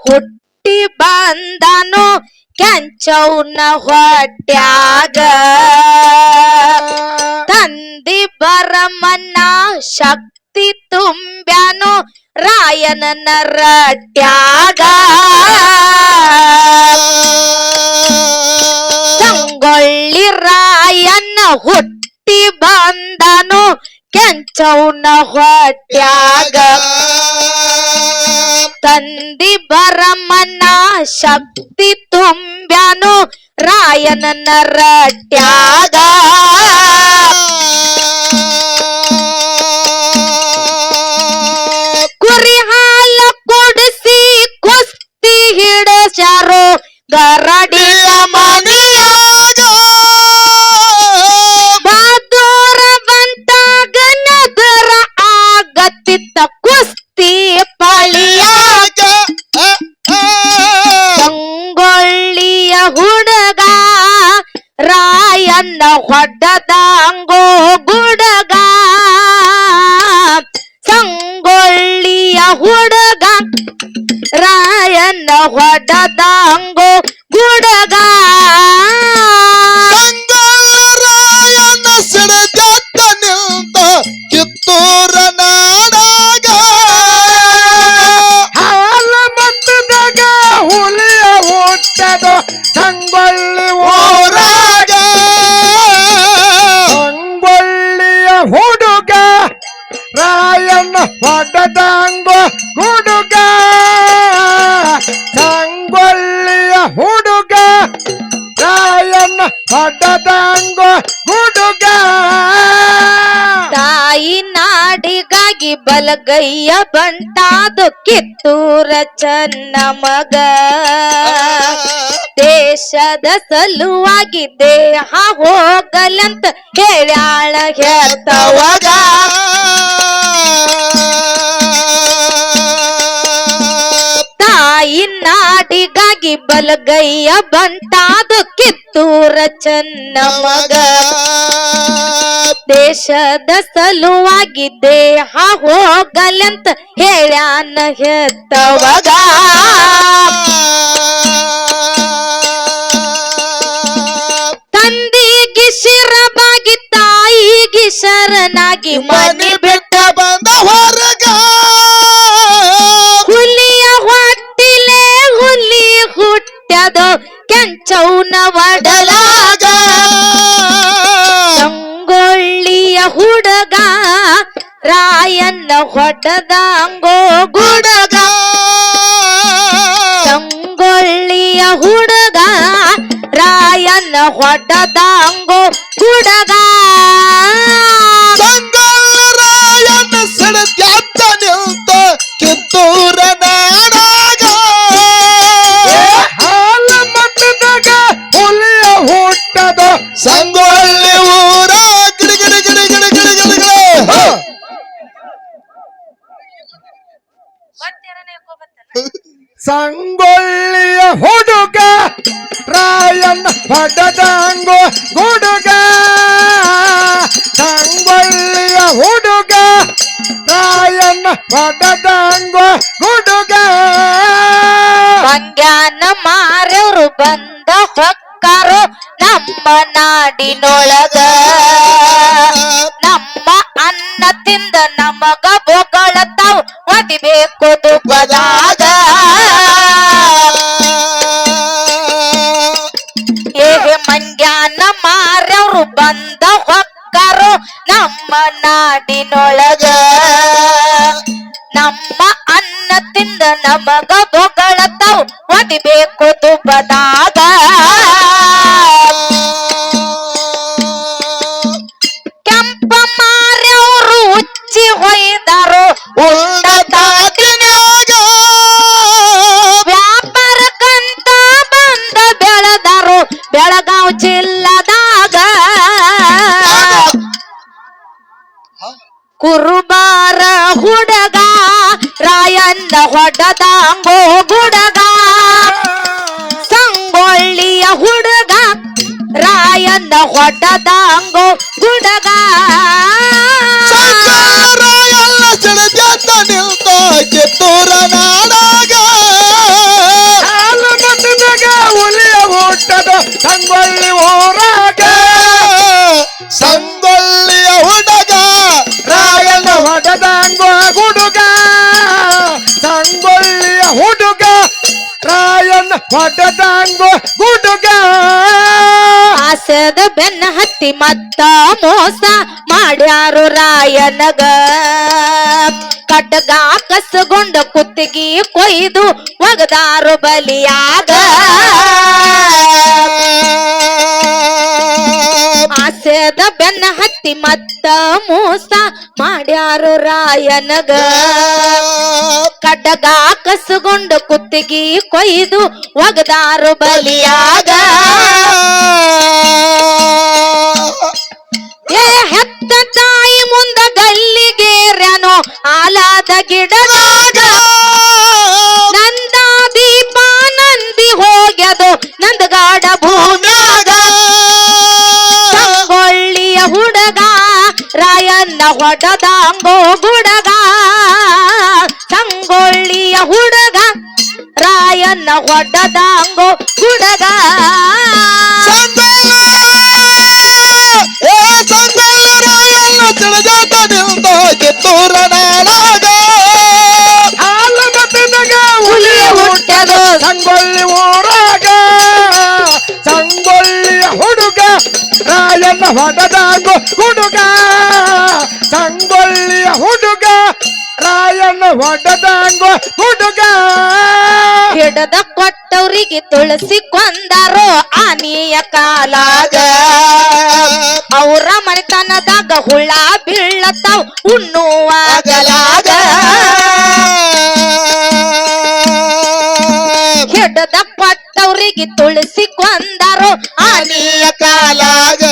ಹುಟ್ಟಿ ಬಂದನು ಕೆಂಚೌನ ಹೊಟ್ಯಾಗ. ತಂದಿ ಬರಮನ್ನ ಶಕ್ತಿ ತುಂಬ್ಯಾನು ರಾಯನನ ರಟ್ಯಾಗ. ಸಂಗೊಳ್ಳಿ ರಾಯನ ಹುಟ್ಟಿ ಬಂದನು ಕೆಂಚೌನ ಹೊಟ್ಯಾಗ ಶಕ್ತಿ ತುಂಬ್ಯಾನು ರಾಯನನ ರಟ್ಯಾಗ ಕುರಿ ಹಾಲ ಕುಡಿಸಿ ಕುಸ್ತಿ ಹಿಡಸ್ಯಾರೋ ಗರಡಿಯ ಹುಡುಗ ರಾಯನ್ನ ಹೊಡ್ಡದಂಗೋ ಬಂಟಾದು ಕಿತ್ತೂರ ಚನ್ನ ಮಗ. ದೇಶದ ಸಲುವಾಗಿ ದೇಹ ಹೋಗಲಂತ ಹೇಳ್ಯಾಳ ಹೇಳ್ತವಾಗ. ತಾಯಿ ನಾಡಿಗಾಗಿ ಬಲಗೈಯ ಬಂತಾದು ಕಿತ್ತೂರ ಚನ್ನ ಮಗ. ದೇಶದ ಸಲುವಾಗಿ ಹಾ ಹೋಗಲಂತ ಹೇಳ್ಯಾನ ಹೆತ್ತವಾಗ. ತಂದಿಗೆ ಶಿರಬಾಗಿ ತಾಯಿಗೆ ಶರನಾಗಿ ಮನೆ ಬಿಟ್ಟ ಹೊಡೆದಂಗೋ ಗುಡಗ ಸಂಗೊಳ್ಳಿಯ ಹುಡುಗ ರಾಯನ್ನ ಹೊಡೆದಂಗೋ ಗುಡಗ ಸಂಗೊಳ್ಳಿಯ ಹುಡುಗ, ರಾಯಣ್ಣ ಹೊಡೆದಂಗೋ ಹುಡುಗ. ಸಂಗೊಳ್ಳಿಯ ಹುಡುಗ, ರಾಯಣ್ಣ ಹೊಡೆದಂಗೋ ಹುಡುಗ. ಮಂಗ್ಯಾನ ಮಾರವರು ಬಂದ ಹೊಕ್ಕರು ನಮ್ಮ ನಾಡಿನೊಳಗ. ನಮ್ಮ ಅನ್ನ ತಿಂದ ನಮಗ ಬೊಗಳತಾವ್ ತುಪ್ಪದಾಗ ನಾಡಿನೊಳಗ ನಮ್ಮ ಅನ್ನ ತಿಂದ ನಮಗ ಬೊಗಳತಾವ್. ಒಡಿಬೇಕು ತುಪ್ಪದಾಗ ದೊಡ್ಡದಾಂಗೋ ಗುಡಗ. ಸರ್ಕಾರ ಎಲ್ಲ ಜನಜಾತ ನಿಲ್ತ ಕಿತ್ತೂರ ನಾಡಾಗ. ಹಾಲು ಮತದಾಗ ಹುಲಿಯ ಹುಟ್ಟದ ಸಂಗೊಳ್ಳಿ ಊರಾಗ ಸಂಗೊಳ್ಳಿಯ ಹುಡುಗ ರಾಯನ ಹೊಡೆದಂಗೋ ಹುಡುಗ ಆಸದ ಬೆನ್ನ ಹತ್ತಿ ಮತ್ತ ಮೋಸ ಮಾಡ್ಯಾರು ರಾಯನಗ. ಕಡ್ಗ ಕಸಗೊಂಡ ಕುತ್ತಿಗೆ ಕೊಯ್ದು ಒಗದಾರು ಬಲಿಯಾಗ ಆಸದ ಬೆನ್ನ ಹತ್ತಿ ಮತ್ತ ಮೋಸ ಮಾಡ್ಯಾರು ರಾಯನಗ. ಕಡ್ಡಗ ಕಸಗೊಂಡ ಕುತ್ತಿಗೆ ಕೊಯ್ದು ಒಗದಾರು ಬಲಿಯಾಗ ಹೆತ್ತ ತಾಯಿ ಮುಂದ ಗಲ್ಲಿಗೇರ್ಯನು, ಆಲಾದ ಗಿಡದಾಗ ನಂದ ದೀಪ ನಂದಿ ಹೋಗ್ಯದು, ನಂದಗಾಡ ಭೂಮ್ಯಾಗ. ಸಂಗೊಳ್ಳಿಯ ಹುಡುಗ, ರಾಯಣ್ಣ ಹೊಡೆದಾಂಗೋ ಗುಡಗ. ಸಂಗೊಳ್ಳಿಯ ಹುಡುಗ, ರಾಯಣ್ಣ ಹೊಡೆದಾಂಗೋ ಗುಡಗ. ಸಂಗೊಳ್ಳಿ ಊರಾಗ, ಸಂಗೊಳ್ಳಿಯ ಹುಡುಗ, ರಾಯನ ಹೊಡೆದಾಗೋ ಹುಡುಗ. ಸಂಗೊಳ್ಳಿಯ ಹುಡುಗ, ರಾಯನ ಹೊಡೆದಾಗೋ ಹುಡುಗ. ಹಿಡದ ಕೊಟ್ಟವರಿಗೆ ತುಳಸಿ ಕೊಂದರೋ ಆನೆಯ ಕಾಲಾಗ. ಅವರ ಮನೆತನದಾಗ ಹುಳ ಬೀಳತಾವ್ ಉಣ್ಣುವಾಗಲಾಗ ಆನೆಯ ಕಾಲಾಗ.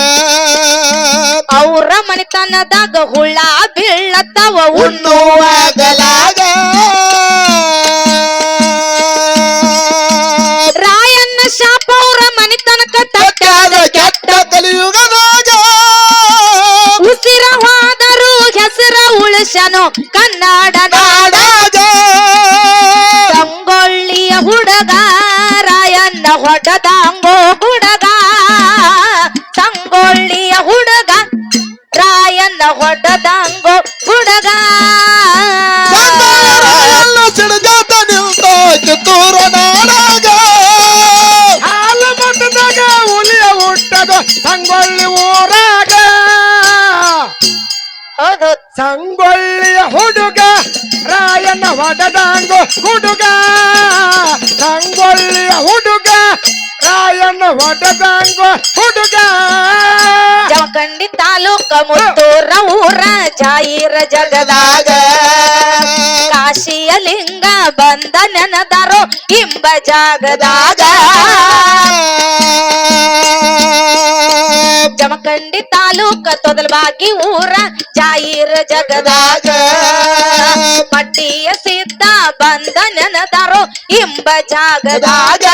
ಅವರ ಮನೆತನದಾಗ ಹುಳ ಬೀಳತ್ತವ ಉಣ್ಣುವಾಗಲಾಗ ಹೊಡೆದಾಂಗೋ ಹುಡುಗ. ಸಂಗೊಳ್ಳಿಯ ಹುಡುಗ. ರಾಯಣ್ಣ ಹೊಡೆದಾಂಗೋ ಹುಡುಗ. ಜಮಖಂಡಿ ತಾಲೂಕ ಮುತ್ತೂರ ಊರ ಜಾಯಿರ ಜಗದಾಗ. ಕಾಶಿಯ ಲಿಂಗ ಬಂದ ನೆನದಾರೋ ಇಂಬ ಜಾಗದಾಗ. ಜಮಖಂಡಿ ತಾಲೂಕ ತೊದಲ್ಬಾಗಿ ಊರ ಜಾಯಿರ ಜಗದಾಗ ಪಟ್ಟಿಯ ಸಿದ್ಧ ಬಂದ ನೆನದಾರೋ ಇಂಬ ಜಾಗದಾಗ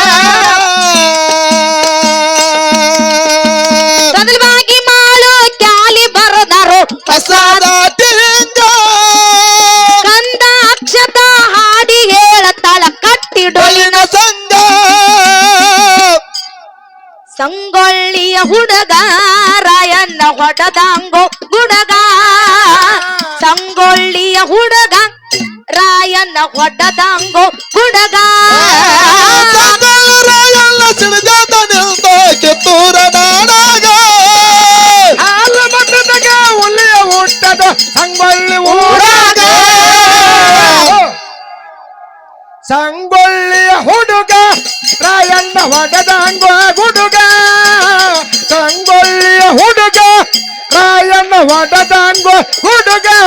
ಸಂಗೊಳ್ಳಿಯ ಹುಡುಗ, ರಾಯಣ್ಣ ಹೊಡೆದಾಂಗೋ ಗುಡಗ ಸಂಗೊಳ್ಳಿಯ ಹುಡುಗ, ರಾಯಣ್ಣ ಹೊಡೆದಾಂಗೋ ಎಲ್ಲ ಸಿಡಿದಾಟ ನಿಲ್ತ ಕಿತ್ತೂರ ನಾಡಾಗ ಹಾಲು ಮತದಾಗ ಹುಲಿಯ ಹುಟ್ಟದು ಸಂಗೊಳ್ಳಿ ಸಂಗೊಳ್ಳಿಯ ಹುಡುಗ, Rayanna ಹೊಡೆದಾಂಗೋ What a I'm going. Who?